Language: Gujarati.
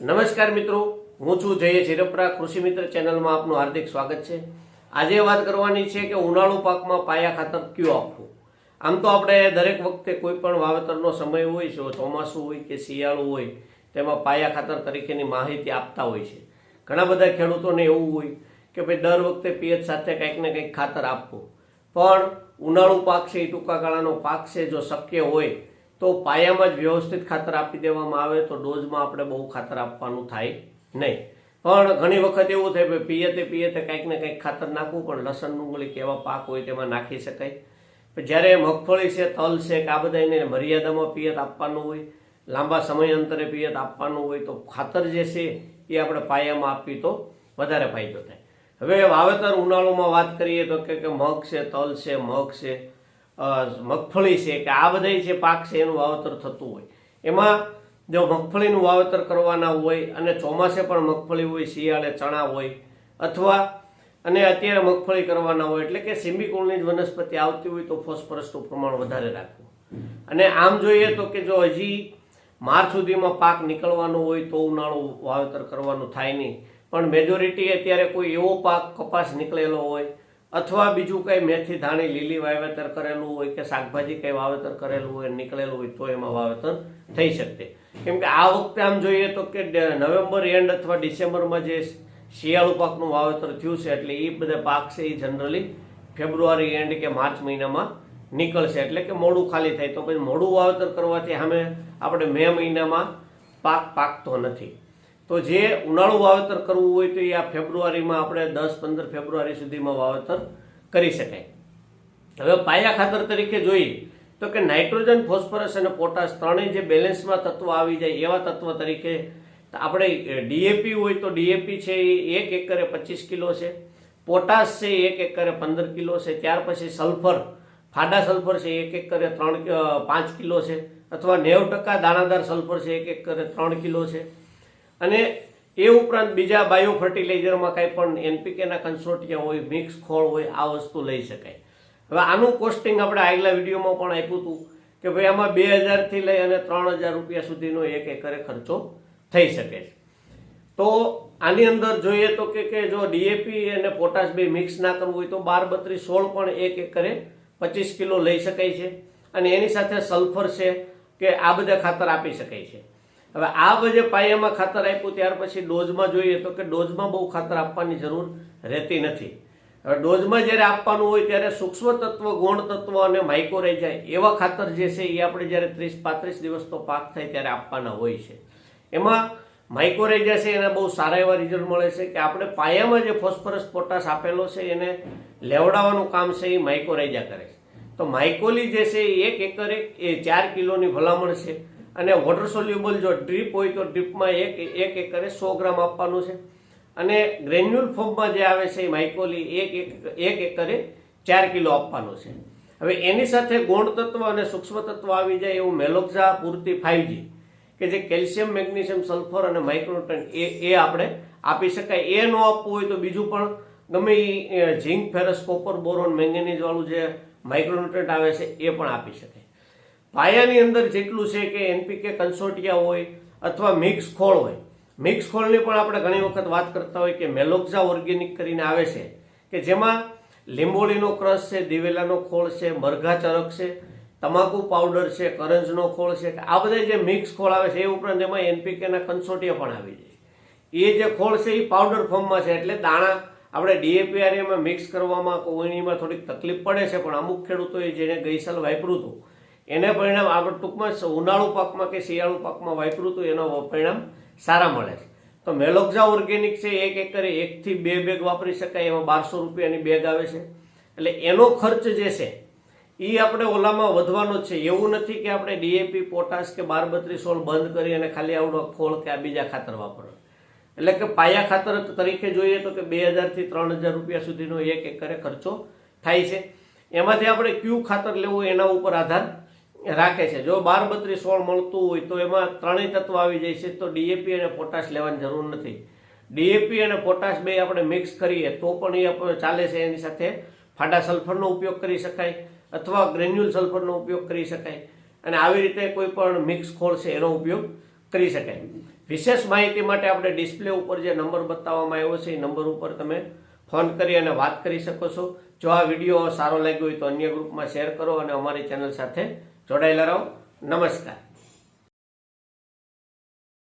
નમસ્કાર મિત્રો, હું છું જય ચિરપરા કૃષિ મિત્ર ચેનલમાં આપનું હાર્દિક સ્વાગત છે. આજે વાત કરવાની છે કે ઉનાળુ પાકમાં પાયા ખાતર કયું આપવું? આમ તો આપણે દરેક વખતે કોઈ પણ વાવેતરનો સમય હોય છે, ચોમાસું હોય કે શિયાળું હોય, તેમાં પાયા ખાતર તરીકેની માહિતી આપતા હોય છે. ઘણા બધા ખેડૂતોને એવું હોય કે ભાઈ દર વખતે પિયત સાથે કંઈક ને કંઈક ખાતર આપવું. પણ ઉનાળુ પાક છે એ ટૂંકા ગાળાનો પાક છે, જો શક્ય હોય તો પાયામાં જ વ્યવસ્થિત ખાતર આપી દેવામાં આવે તો ડોઝમાં આપણે બહુ ખાતર આપવાનું થાય નહીં. પણ ઘણી વખત એવું થાય કે પિયતે પિયતે કંઈક ને કંઈક ખાતર નાખવું પણ લસણ ડુંગળી કેવા પાક હોય તેમાં નાખી શકાય. જ્યારે મગફળી છે, તલ છે કે આ બધા એને મર્યાદામાં પિયત આપવાનું હોય, લાંબા સમય અંતરે પિયત આપવાનું હોય તો ખાતર જે છે એ આપણે પાયામાં આપવી તો વધારે ફાયદો થાય. હવે વાવેતર ઉનાળોમાં વાત કરીએ તો કે કે મગ છે, તલ છે, મગ છે મગફળી છે કે આ બધા જે પાક છે એનું વાવેતર થતું હોય. એમાં જો મગફળીનું વાવેતર કરવાના હોય અને ચોમાસે પણ મગફળી હોય, શિયાળે ચણા હોય અથવા અને અત્યારે મગફળી કરવાના હોય, એટલે કે સિમ્બિકોલની જ વનસ્પતિ આવતી હોય તો ફોસ્ફરસનું પ્રમાણ વધારે રાખવું. અને આમ જોઈએ તો કે જો હજી માર્ચ સુધીમાં પાક નીકળવાનો હોય તો ઉનાળું વાવેતર કરવાનું થાય નહીં. પણ મેજોરિટી અત્યારે કોઈ એવો પાક કપાસ નીકળેલો હોય અથવા બીજું કંઈ મેથી ધાણી લીલી વાવેતર કરેલું હોય કે શાકભાજી કંઈ વાવેતર કરેલું હોય, નીકળેલું હોય, તો એમાં વાવેતર થઈ શકે. કેમ કે આ વખતે આમ જોઈએ તો કે નવેમ્બર એન્ડ અથવા ડિસેમ્બરમાં જે શિયાળુ પાકનું વાવેતર થયું છે, એટલે એ બધા પાક છે એ જનરલી ફેબ્રુઆરી એન્ડ કે માર્ચ મહિનામાં નીકળશે. એટલે કે મોડું ખાલી થાય. તો પછી મોડું વાવેતર કરવાથી અમે આપણે મે મહિનામાં પાક પાકતો નથી. તો જે ઉનાળુ વાવેતર કરવું હોય તો એ આ ફેબ્રુઆરીમાં આપણે દસ પંદર ફેબ્રુઆરી સુધીમાં વાવેતર કરી શકાય. હવે પાયા ખાતર તરીકે જોઈએ તો કે નાઇટ્રોજન, ફોસ્ફરસ અને પોટાશ ત્રણેય જે બેલેન્સમાં તત્વો આવી જાય એવા તત્વ તરીકે આપણે ડીએપી હોય તો ડીએપી છે એ એક એકરે પચીસ કિલો છે, પોટાશ છે એક એકરે પંદર કિલો છે, ત્યાર પછી સલ્ફર, ફાડા સલ્ફર છે એક એકરે ત્રણ પાંચ કિલો છે, અથવા નેવ ટકા દાણાદાર સલ્ફર છે એક એકરે ત્રણ કિલો છે. અને એ ઉપરાંત બીજા બાયો ફર્ટિલાઇઝરમાં કાંઈ પણ એનપીકેના કન્સોર્ટિયા હોય, મિક્સ ખોળ હોય, આ વસ્તુ લઈ શકાય. હવે આનું કોસ્ટિંગ આપણે આગલા વિડીયોમાં પણ આપ્યું હતું કે ભાઈ આમાં બે હજારથી લઈ અને ત્રણ હજાર રૂપિયા સુધીનો એક એકરે ખર્ચો થઈ શકે છે. તો આની અંદર જોઈએ તો કે જો ડીએપી અને પોટાશ બે મિક્સ ના કરવું હોય તો બાર બત્રીસ સોળ પણ એક એકરે પચીસ કિલો લઈ શકાય છે. અને એની સાથે સલ્ફર છે કે આ બધા ખાતર આપી શકાય છે. હવે આ બધે પાયામાં ખાતર આપ્યું ત્યાર પછી ડોઝમાં જોઈએ તો કે ડોઝમાં બહુ ખાતર આપવાની જરૂર રહેતી નથી. હવે ડોઝમાં જ્યારે આપવાનું હોય ત્યારે સૂક્ષ્મ તત્વ, ગુણ તત્વ અને માઇકો રહી જાય એવા ખાતર જે છે એ આપણે જ્યારે ત્રીસ પાંત્રીસ દિવસનો પાક થાય ત્યારે આપવાના હોય છે. એમાં માઇકોરેજા છે, એના બહુ સારા એવા રિઝલ્ટ મળે છે કે આપણે પાયામાં જે ફોસ્ફરસ પોટાશ આપેલો છે એને લેવડાવવાનું કામ છે એ માઇકોરેજા કરે છે. તો માઇકોલી જે છે એક એકરે એ ચાર કિલોની ભલામણ છે. અને વોટર સોલ્યુબલ જો ડ્રીપ હોય તો ડ્રીપમાં એક એક એકરે સો ગ્રામ આપવાનું છે. અને ગ્રેન્યુલ ફોર્મમાં જે આવે છે એ માઇકોલી એક એક એક એકરે ચાર કિલો આપવાનું છે. હવે એની સાથે ગૌણ તત્વ અને સૂક્ષ્મ તત્વ આવી જાય એવું મેલોક્ઝા પૂરતી ફાઈવજી કે જે કેલ્શિયમ, મેગ્નેશિયમ, સલ્ફર અને માઇક્રોન્યુટ્રન એ એ આપણે આપી શકાય. એ ન આપવું હોય તો બીજું પણ ગમે zinc, ferrous, copper, boron manganese વાળું જે માઇક્રોન્યુટ્રન્ટ આવે છે, એ પણ આપી શકાય. પાયાની અંદર જેટલું છે કે એનપીકે કન્સોટિયા હોય અથવા મિક્સ ખોળ હોય. મિક્સ ખોળની પણ આપણે ઘણી વખત વાત કરતા હોય કે મેલોક્ઝા ઓર્ગેનિક કરીને આવે છે કે જેમાં લીંબોળીનો ક્રશ છે, દિવેલાનો ખોળ છે મરઘા ચરક છે, તમાકુ પાવડર છે, કરંજનો ખોળ છે. આ બધા જે મિક્સ ખોળ આવે છે એ ઉપરાંત એમાં એનપીકેના કન્સોટિયા પણ આવી જાય. એ જે ખોળ છે એ પાવડર ફોર્મમાં છે એટલે દાણા આપણે ડીએપીઆરએમાં મિક્સ કરવામાં કોઈનીમાં થોડીક તકલીફ પડે છે પણ અમુક ખેડૂતોએ જેને ગઈ સાલ વાપર્યું હતું એને પરિણામ આગળ ટૂંકમાં ઉનાળુ પાકમાં કે શિયાળુ પાકમાં વાપર્યું તો એનો પરિણામ સારા મળે છે. તો મેલોક્ઝા ઓર્ગેનિક છે, એક એકરે એકથી બે બેગ વાપરી શકાય, એમાં બારસો રૂપિયાની બેગ આવે છે. એટલે એનો ખર્ચ જે છે એ આપણે ઓલામાં વધવાનો છે. એવું નથી કે આપણે ડીએપી પોટાશ કે બાર બત્રીસ સોળ બંધ કરી અને ખાલી આવડો ખોળ કે આ બીજા ખાતર વાપરો. એટલે કે પાયા ખાતર તરીકે જોઈએ તો કે બે હજારથી ત્રણ હજાર રૂપિયા સુધીનો એક એકરે ખર્ચો થાય છે. એમાંથી આપણે કયું ખાતર લેવું એના ઉપર આધાર રાખે છે. જો બાર બત્રીસ સોળ મળતું હોય તો એમાં ત્રણેય તત્વ આવી જાય છે તો ડીએપી અને પોટાશ લેવાની જરૂર નથી. ડીએપી અને પોટાશ બે આપણે મિક્સ કરીએ તો પણ એ ચાલે છે એની સાથે ફાડા સલ્ફરનો ઉપયોગ કરી શકાય અથવા ગ્રેન્યુલ સલ્ફરનો ઉપયોગ કરી શકાય. અને આવી રીતે કોઈ પણ મિક્સ ખોળ છે એનો ઉપયોગ કરી શકાય. વિશેષ માહિતી માટે આપણે ડિસ્પ્લે ઉપર જે નંબર બતાવવામાં આવ્યો છે એ નંબર ઉપર તમે ફોન કરી અને વાત કરી શકો છો. જો આ વીડિયો સારો લાગ્યો હોય તો અન્ય ગ્રુપમાં શેર કરો અને અમારી ચેનલ સાથે જોડાયેલા રહો. નમસ્કાર.